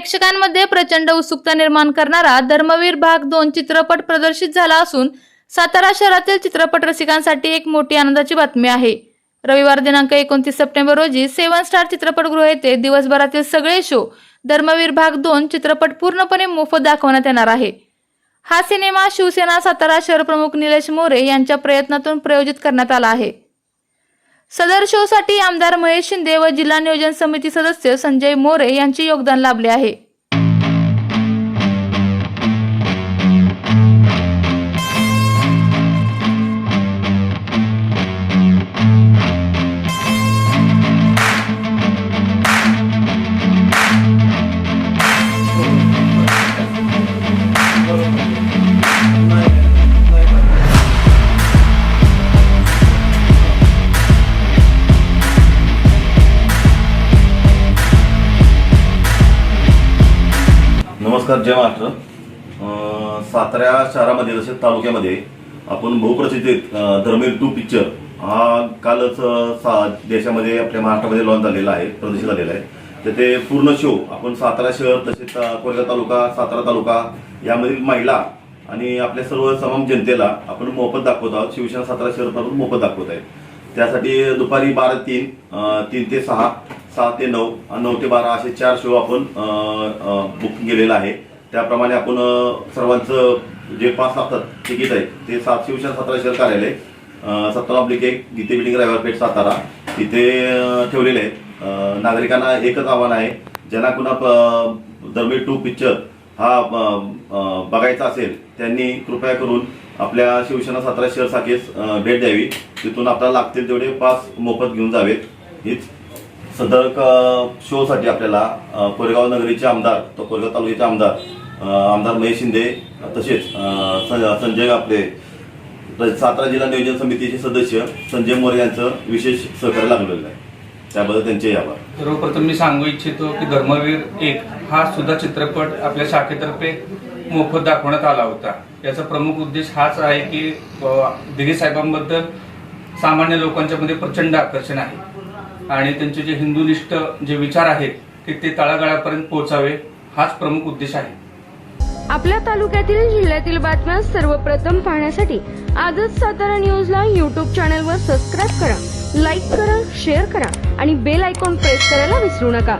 प्रेक्षकांमध्ये प्रचंड उत्सुकता निर्माण करणारा धर्मवीर भाग दोन चित्रपट प्रदर्शित झाला असून सातारा शहरातील चित्रपट रसिकांसाठी एक मोठी आनंदाची बातमी आहे. रविवार दिनांक एकोणतीस सप्टेंबर रोजी सेवन स्टार चित्रपटगृह येथे दिवसभरातील सगळे शो धर्मवीर भाग दोन चित्रपट पूर्णपणे मोफत दाखवण्यात येणार आहे. हा सिनेमा शिवसेना सातारा शहर प्रमुख निलेश मोरे यांच्या प्रयत्नातून प्रयोजित करण्यात आला आहे. सदर शोसाठी आमदार महेश शिंदे व जिल्हा नियोजन समिती सदस्य संजय मोरे यांचे योगदान लाभले आहे. नमस्कार जय महाराष्ट्र. सातारा शहरामध्ये तसेच तालुक्यामध्ये आपण बहुप्रसिद्ध अं, टू पिक्चर हा कालच सा- देशामध्ये आपल्या महाराष्ट्रामध्ये लॉन्च झालेला आहे प्रदर्शित झालेला आहे. तर ते पूर्ण शो आपण सातारा शहर तसेच कोल्हा तालुका सातारा तालुका यामधील महिला आणि आपल्या सर्व तमाम जनतेला आपण मोफत दाखवत आहोत. शिवसेना सातारा शहर मोफत दाखवत आहे त्यासाठी दुपारी बारा तीन तीन ते सहा सहा ते नऊ नऊ ते बारा असे चार शो आपण बुकिंग केलेला आहे. त्याप्रमाणे आपण सर्वांचं जे पाच लागतात तिकीट आहे ते सात शिवसेना सातारा शहर कार्यालय सतरा सत्तर ऑब्लिक एक गीते बिल्डिंग रायवारपेठ सातारा. तिथे ठेवलेले आहेत. नागरिकांना एकच आव्हान आहे ज्यांना कुणा दरमी टू पिक्चर हा बघायचा असेल त्यांनी कृपया करून आपल्या शिवसेना सातारा शहर शाखेस भेट द्यावी. तिथून आपल्याला लागतील तेवढे पास मोफत घेऊन जावेत. हीच सदर शोसाठी आपल्याला कोरेगाव नगरीचे आमदार तो कोरेगाव तालुक्याचे आमदार आमदार महेश शिंदे तसेच संजय आपले सातारा जिल्हा नियोजन समितीचे सदस्य संजय मोरे यांचं विशेष सहकार्य लागलेलं आहे. त्याबद्दल त्यांचे आभार. सर्वप्रथम मी सांगू इच्छितो की धर्मवीर एक हा सुद्धा चित्रपट आपल्या शाखेतर्फे मोफत दाखवण्यात आला होता. याचा प्रमुख उद्देश हाच आहे की अ, साहेबांबद्दल सामान्य लोकांच्या मध्ये प्रचंड आकर्षण आहे. आणि त्यांचे जे हिंदुनिष्ठ जे विचार आहेत की ते तळागाळापर्यंत पोहोचावे हाच प्रमुख उद्देश आहे. आपल्या तालुक्यातील जिल्ह्यातील बातम्या सर्वप्रथम पाहण्यासाठी आजच सातारा न्यूजला यूट्यूब चॅनलवर सबस्क्राईब करा लाईक करा शेअर करा आणि बेल आयकॉन प्रेस करायला विसरू नका.